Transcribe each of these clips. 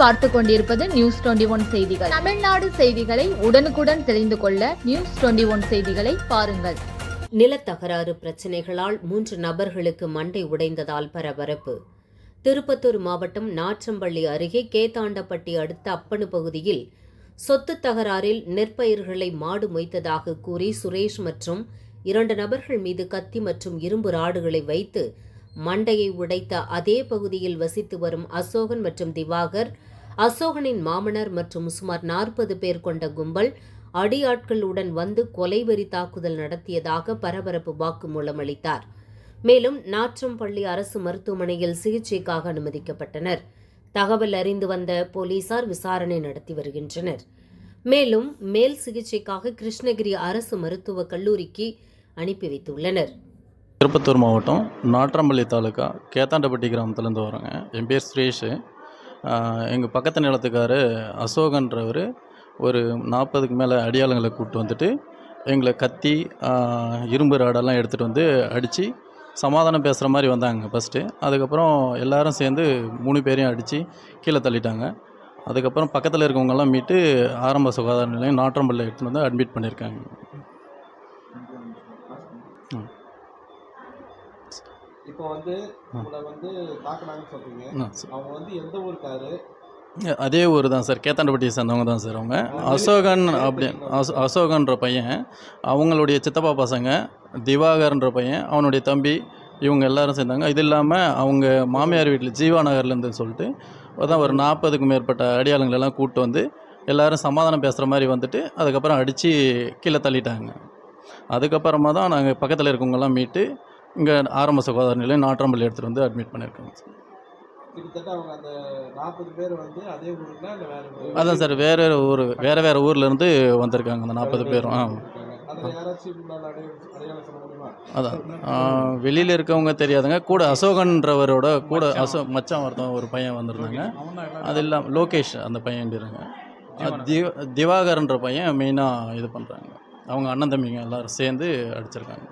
பார்த்து கொண்டிருப்பது news twenty one செய்திகள். தமிழ்நாடு செய்திகளை உடனுக்குடன் தெரிந்து கொள்ள நியூஸ் டுவெண்டி ஒன் செய்திகளை பாருங்கள். நிலத்தகராறு பிரச்சினைகளால் மூன்று நபர்களுக்கு மண்டை உடைந்ததால் பரபரப்பு. திருப்பத்தூர் மாவட்டம் நாச்சம்பள்ளி அருகே கேத்தாண்டப்பட்டி அடுத்த அப்பனு பகுதியில் சொத்து தகராறில் நெற்பயிர்களை மாடு மொய்த்ததாக கூறி சுரேஷ் மற்றும் இரண்டு நபர்கள் மீது கத்தி மற்றும் இரும்பு ராடுகளை வைத்து மண்டையை உடைத்த அதே பகுதியில் வசித்து வரும் அசோகன் மற்றும் திவாகர் அசோகனின் மாமனர் மற்றும் சுமார் நாற்பது பேர் கொண்ட கும்பல் அடியாட்களுடன் வந்து கொலைவெறி தாக்குதல் நடத்தியதாக பரபரப்பு வாக்குமூலம் அளித்தார். மேலும் நாற்றம்பள்ளி அரசு மருத்துவமனையில் சிகிச்சைக்காக அனுமதிக்கப்பட்டனர். தகவல் அறிந்து வந்த போலீசார் விசாரணை நடத்தி வருகின்றனர். மேலும் மேல் சிகிச்சைக்காக கிருஷ்ணகிரி அரசு மருத்துவக் கல்லூரிக்கு அனுப்பி வைத்துள்ளனர். திருப்பத்தூர் மாவட்டம் நாற்றம்பள்ளி தாலுக்கா கேத்தாண்டப்பட்டி கிராமத்துலேருந்து வரோங்க. என் பேர் சுரேஷ். எங்கள் பக்கத்து நிலத்துக்கார் அசோகன்றவர் ஒரு நாற்பதுக்கு மேலே அடியாளுங்களை கூப்பிட்டு வந்துட்டு எங்களை கத்தி இரும்பு ராடெல்லாம் எடுத்துகிட்டு வந்து அடித்து சமாதானம் பேசுகிற மாதிரி வந்தாங்க ஃபஸ்ட்டு அதுக்கப்புறம் எல்லாரும் சேர்ந்து மூணு பேரையும் அடித்து கீழே தள்ளிட்டாங்க. அதுக்கப்புறம் பக்கத்தில் இருக்கவங்கெல்லாம் மீட்டு ஆரம்ப சுகாதார நிலையம் நாற்றம்பள்ளி எடுத்துகிட்டு வந்து அட்மிட் பண்ணியிருக்காங்க. இப்போ வந்து உங்களை வந்து தாக்குனாங்கன்னு சொல்றீங்க. அவங்க வந்து எந்த ஊருக்காரு அதே ஊர் தான் சார். கேத்தாண்டப்பட்டியை சேர்ந்தவங்க தான் சார் அவங்க. அசோகன் அப்படி அசோ அசோகன்ற பையன் அவங்களுடைய சித்தப்பா பசங்க திவாகர்ன்ற பையன் அவனுடைய தம்பி இவங்க எல்லாரும் சேர்ந்தாங்க. இது இல்லாமல் அவங்க மாமியார் வீட்டில் ஜீவா நகர்லேருந்து சொல்லிட்டு அதான் ஒரு நாற்பதுக்கும் மேற்பட்ட அடியாளுங்களெல்லாம் கூப்பிட்டு வந்து எல்லாரும் சமாதானம் பேசுகிற மாதிரி வந்துட்டு அதுக்கப்புறம் அடித்து கீழே தள்ளிட்டாங்க. அதுக்கப்புறமா தான் நாங்கள் பக்கத்தில் இருக்கவங்கெல்லாம் மீட்டு இங்கே ஆரம்ப சுகாதார நிலையம் நாற்றம்பள்ளி எடுத்துகிட்டு வந்து அட்மிட் பண்ணியிருக்கோங்க. சார் கிட்டத்தட்ட அவங்க அந்த நாற்பது பேர் வந்து அதே ஊருக்குனா இல்லை வேற ஊரு? அதான் சார் வேறு வேறு ஊர் வேறு வேறு ஊர்லேருந்து வந்திருக்காங்க அந்த நாற்பது பேரும். ஆ அதான். வெளியில் இருக்கவங்க தெரியாதுங்க. கூட அசோகன்றவரோட கூட அசோ மச்சான் ஒருத்தன் ஒரு பையன் வந்திருந்தாங்க. அது இல்லாமல் லோகேஷ் அந்த பையன்றாங்க திவ திவாகர்ன்ற பையன் மெயினாக இது பண்ணுறாங்க அவங்க அண்ணன் தம்பிங்க எல்லாரும் சேர்ந்து அடிச்சிருக்காங்க.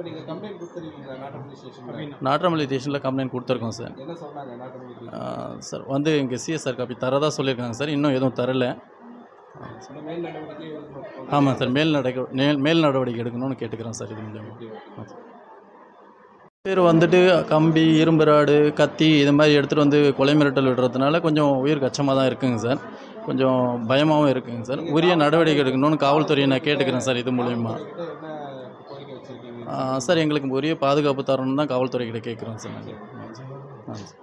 இப்போ கம்ப்ளைண்ட் கொடுத்துருக்கீங்களா? நாட்டமல்லி ஸ்டேஷனில்? கம்ப்ளைண்ட் கொடுத்துருக்கோம் சார். என்ன சொன்னாங்க சார் வந்து இங்கே சிஎஸ்ஆர் காப்பி தரதா சொல்லியிருக்காங்க சார். இன்னும் எதுவும் தரல. ஆமாம் சார். மேல் நடக்க மேல் மேல் நடவடிக்கை எடுக்கணும்னு கேட்டுக்கிறோம் சார் இது மூலியமாக. பேர் வந்துட்டு கம்பி இரும்பு ராடு கத்தி இது மாதிரி எடுத்துகிட்டு வந்து கொலை மிரட்டல் விடுறதுனால கொஞ்சம் உயிர் கச்சமாக தான் இருக்குங்க சார். கொஞ்சம் பயமாகவும் இருக்குங்க சார். உரிய நடவடிக்கை எடுக்கணும்னு காவல்துறையை நான் கேட்டுக்கிறேன் சார் இது மூலயமா உங்ககிட்ட என்ன கோரிக்கை வச்சிருக்கீங்க ஆ, சார் எங்களுக்கு உரிய பாதுகாப்பு தரணும்னு தான் காவல்துறை கிட்ட கேட்குறோம் சார் நாங்கள் ஆ சார்